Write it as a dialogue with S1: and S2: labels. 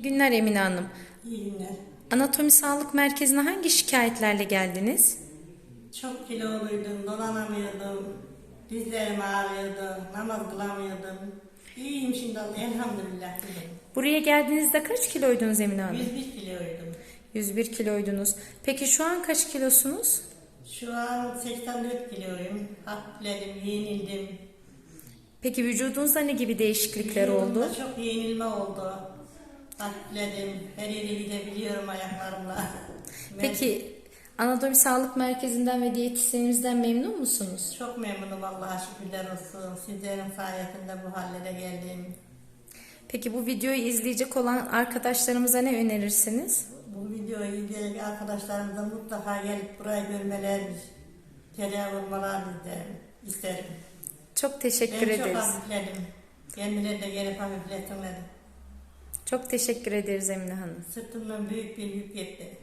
S1: İyi günler Emine Hanım.
S2: İyi günler.
S1: Anatomi Sağlık Merkezi'ne hangi şikayetlerle geldiniz?
S2: Çok kiloluydum, dolanamıyordum. Dizlerim ağrıyordu, namaz kılamıyordum. İyiyim şimdi elhamdülillah.
S1: Buraya geldiğinizde kaç kiloydunuz Emine Hanım?
S2: 101 kiloydum.
S1: 101 kiloydunuz. Peki şu an kaç kilosunuz?
S2: Şu an 84 kiloyum. Hafifledim, yenildim.
S1: Peki vücudunuzda ne gibi değişiklikler oldu?
S2: Vücudumda çok yenilme oldu. Hafifledim, her yere gidebiliyorum ayaklarımla. Ben
S1: Peki Anatomi Sağlık Merkezi'nden ve diyetisyeninizden memnun musunuz?
S2: Çok memnunum Allah'a şükürler olsun. Sizlerin sayesinde bu hallere geldim.
S1: Peki bu videoyu izleyecek olan arkadaşlarımıza ne önerirsiniz?
S2: Bu videoyu izleyecek arkadaşlarımıza mutlaka gelip burayı görmelerini, tedavi olmalarını isterim. isterim.
S1: Çok teşekkür
S2: Ben çok
S1: ederiz.
S2: hafifledim. Kendileri de gelip hafifletinler.
S1: Çok teşekkür ederiz Emine Hanım.
S2: Sırtımdan büyük bir yük gitti.